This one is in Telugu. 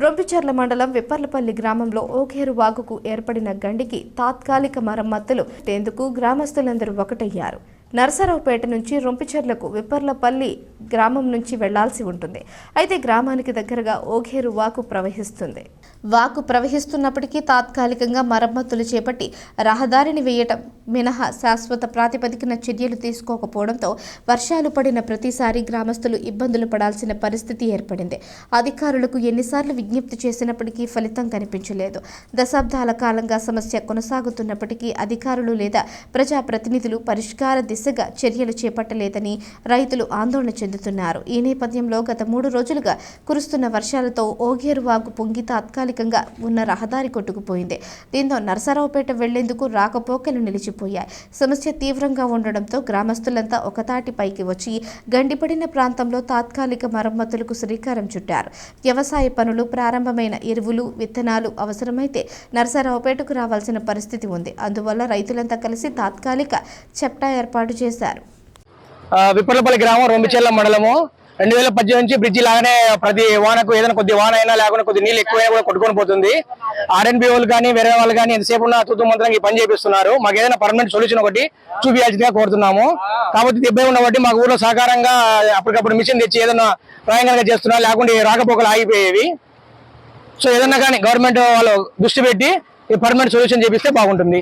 రొంపిచర్ల మండలం విప్పర్లపల్లి గ్రామంలో ఓకేరు వాగుకు ఏర్పడిన గండికి తాత్కాలిక మరమ్మతులు చేసేందుకు గ్రామస్తులందరూ ఒకటయ్యారు. నరసరావుపేట నుంచి రొంపిచర్లకు విప్పర్లపల్లి గ్రామం నుంచి వెళ్ళాల్సి ఉంటుంది. అయితే గ్రామానికి దగ్గరగా ఓఘేరు వాకు ప్రవహిస్తుంది. వాకు ప్రవహిస్తున్నప్పటికీ తాత్కాలికంగా మరమ్మతులు చేపట్టి రహదారిని వేయటం మినహా శాశ్వత ప్రాతిపదికన చర్యలు తీసుకోకపోవడంతో వర్షాలు పడిన ప్రతిసారి గ్రామస్తులు ఇబ్బందులు పడాల్సిన పరిస్థితి ఏర్పడింది. అధికారులకు ఎన్నిసార్లు విజ్ఞప్తి చేసినప్పటికీ ఫలితం కనిపించలేదు. దశాబ్దాల కాలంగా సమస్య కొనసాగుతున్నప్పటికీ అధికారులు లేదా ప్రజాప్రతినిధులు పరిష్కార దిశగా చర్యలు చేపట్టలేదని రైతులు ఆందోళన చెందుతున్నారు. ఈ నేపథ్యంలో గత మూడు రోజులుగా కురుస్తున్న వర్షాలతో ఓగేరు వాగు పొంగి తాత్కాలిక తాత్కాలికంగా ఉన్న రహదారి కొట్టుకుపోయింది. దీంతో నరసరావుపేట వెళ్ళేందుకు రాకపోకలు నిలిచిపోయాయి. సమస్య తీవ్రంగా ఉండడంతో గ్రామస్తులంతా ఒకతాటిపైకి వచ్చి గండిపడిన ప్రాంతంలో తాత్కాలిక మరమ్మతులకు శ్రీకారం చుట్టారు. వ్యవసాయ పనులు ప్రారంభమైన ఎరువులు విత్తనాలు అవసరమైతే నరసరావుపేటకు రావాల్సిన పరిస్థితి ఉంది. అందువల్ల రైతులంతా కలిసి తాత్కాలిక చెప్టా ఏర్పాటు చేశారు. విప్పలపల్లి గ్రామం రొంబిచెల్ల మండలము. రెండు వేల పద్దెనిమిది నుంచి బ్రిడ్జి లాగానే ప్రతి వానకు ఏదైనా కొద్ది వాన అయినా లేకుండా కొద్ది నీళ్ళు ఎక్కువైనా కూడా కొట్టుకొని పోతుంది. ఆర్ఎన్బి వాళ్ళు కానీ వేరే వాళ్ళు కానీ ఎంతసేపు ఉన్న తూతు మంత్రంగా ఈ పని చేపిస్తున్నారు. మాకు ఏదైనా పర్మనెంట్ సొల్యూషన్ ఒకటి చూపించాల్సిందిగా కోరుతున్నాము. కాబట్టి దెబ్బ ఉండబట్టి మాకు ఊళ్ళో సహకారంగా అప్పటికప్పుడు మిషన్ తెచ్చి ఏదైనా ప్రయాణంగా చేస్తున్నా లేకుంటే రాకపోకలు ఆగిపోయేవి. సో ఏదన్నా కానీ గవర్నమెంట్ వాళ్ళు దృష్టి పెట్టి ఈ పర్మనెంట్ సొల్యూషన్ చేపిస్తే బాగుంటుంది.